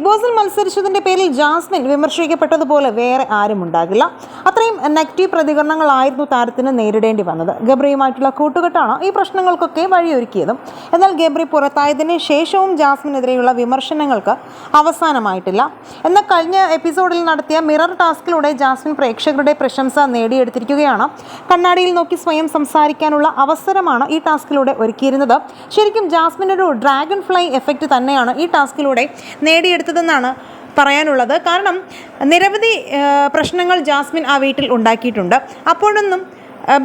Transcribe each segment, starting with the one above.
Big ബോസിൽ മത്സരിച്ചതിന്റെ പേരിൽ Jasmine വിമർശിക്കപ്പെട്ടതുപോലെ വേറെ ആരും ഉണ്ടാകില്ല. അത്രയും നെഗറ്റീവ് പ്രതികരണങ്ങളായിരുന്നു താരത്തിന് നേരിടേണ്ടി വന്നത്. ഗബ്രിയുമായിട്ടുള്ള കൂട്ടുകെട്ടാണ് ഈ പ്രശ്നങ്ങൾക്കൊക്കെ വഴിയൊരുക്കിയതും. എന്നാൽ ഗബ്രി പുറത്തായതിന് ശേഷവും ജാസ്മിനെതിരെയുള്ള വിമർശനങ്ങൾക്ക് അവസാനമായിട്ടില്ല. എന്നാൽ കഴിഞ്ഞ എപ്പിസോഡിൽ നടത്തിയ മിറർ ടാസ്കിലൂടെ ജാസ്മിൻ പ്രേക്ഷകരുടെ പ്രശംസ നേടിയെടുത്തിരിക്കുകയാണ്. കണ്ണാടിയിൽ നോക്കി സ്വയം സംസാരിക്കാനുള്ള അവസരമാണ് ഈ ടാസ്കിലൂടെ ഒരുക്കിയിരുന്നത്. ശരിക്കും ജാസ്മിൻ ഒരു ഡ്രാഗൺ ഫ്ലൈ എഫക്റ്റ് തന്നെയാണ് ഈ ടാസ്കിലൂടെ നേടിയെടുത്തതെന്നാണ് പറയാനുള്ളത്. കാരണം നിരവധി പ്രശ്നങ്ങൾ ജാസ്മിൻ ആ വീട്ടിൽ ഉണ്ടാക്കിയിട്ടുണ്ട്. അപ്പോഴൊന്നും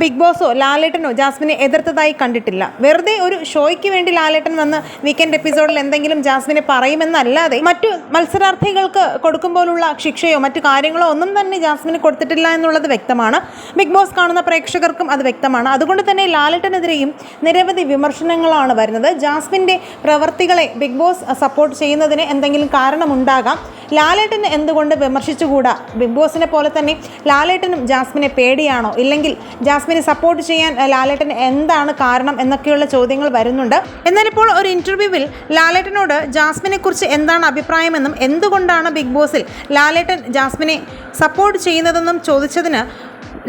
ബിഗ് ബോസോ ലാലേട്ടനോ ജാസ്മിനെ എതിർത്തതായി കണ്ടിട്ടില്ല. വെറുതെ ഒരു ഷോയ്ക്ക് വേണ്ടി ലാലേട്ടൻ വന്ന് വീക്കെൻഡ് എപ്പിസോഡിൽ എന്തെങ്കിലും ജാസ്മിനെ പറയുമെന്നല്ലാതെ മറ്റു മത്സരാർത്ഥികൾക്ക് കൊടുക്കുമ്പോഴുള്ള ശിക്ഷയോ മറ്റു കാര്യങ്ങളോ ഒന്നും തന്നെ ജാസ്മിന് കൊടുത്തിട്ടില്ല എന്നുള്ളത് വ്യക്തമാണ്. ബിഗ് ബോസ് കാണുന്ന പ്രേക്ഷകർക്കും അത് വ്യക്തമാണ്. അതുകൊണ്ട് തന്നെ ലാലേട്ടനെതിരെയും നിരവധി വിമർശനങ്ങളാണ് വരുന്നത്. ജാസ്മിന്റെ പ്രവർത്തികളെ ബിഗ് ബോസ് സപ്പോർട്ട് ചെയ്യുന്നതിന് എന്തെങ്കിലും കാരണമുണ്ടാകാം. ലാലേട്ടന് എന്തുകൊണ്ട് വിമർശിച്ചുകൂടാ? ബിഗ് ബോസിനെ പോലെ തന്നെ ലാലേട്ടനും ജാസ്മിനെ പേടിയാണോ? ഇല്ലെങ്കിൽ ജാസ്മിനെ സപ്പോർട്ട് ചെയ്യാൻ ലാലേട്ടൻ എന്താണ് കാരണം എന്നൊക്കെയുള്ള ചോദ്യങ്ങൾ വരുന്നുണ്ട്. എന്നാലിപ്പോൾ ഒരു ഇന്റർവ്യൂവിൽ ലാലേട്ടനോട് ജാസ്മിനെ കുറിച്ച് എന്താണ് അഭിപ്രായമെന്നും എന്തുകൊണ്ടാണ് ബിഗ് ബോസിൽ ലാലേട്ടൻ ജാസ്മിനെ സപ്പോർട്ട് ചെയ്യുന്നതെന്നും ചോദിച്ചതിന്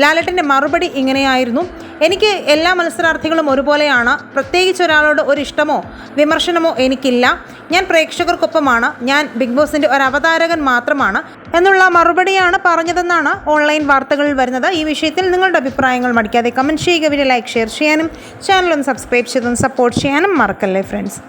ലാലേട്ടന്റെ മറുപടി ഇങ്ങനെയായിരുന്നു. എനിക്ക് എല്ലാ മത്സരാർത്ഥികളും ഒരുപോലെയാണ്. പ്രത്യേകിച്ച് ഒരാളോട് ഒരു ഇഷ്ടമോ വിമർശനമോ എനിക്കില്ല. ഞാൻ പ്രേക്ഷകർക്കൊപ്പമാണ്. ഞാൻ ബിഗ് ബോസിന്റെ ഒരു അവതാരകൻ മാത്രമാണ്. എന്നുള്ള മറുപടിയാണ് പറഞ്ഞതെന്നാണ് ഓൺലൈൻ വാർത്തകളിൽ വരുന്നത്. ഈ വിഷയത്തിൽ നിങ്ങളുടെ അഭിപ്രായങ്ങൾ മടിക്കാതെ കമന്റ് ചെയ്യുക വീഡിയോ ലൈക്ക് ഷെയർ ചെയ്യാനും ഒന്ന് സബ്സ്ക്രൈബ് ചെയ്തൊന്ന് സപ്പോർട്ട് ചെയ്യാനും മറക്കല്ലേ ഫ്രണ്ട്സ്